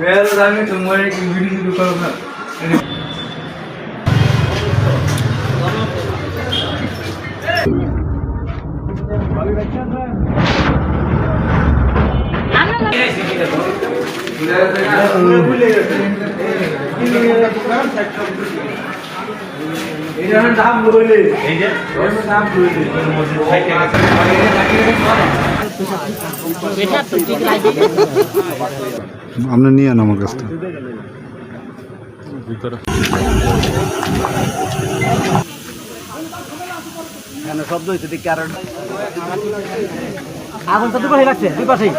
வேற தாங்க சும்மாக்கு விடுந்து கொடுப்பாங்க দাম বলে দাম বলে আপনি নিয়ে আন আমার কাছ থেকে। আগুন তো দুপাশে লাগছে দুই পাশেই।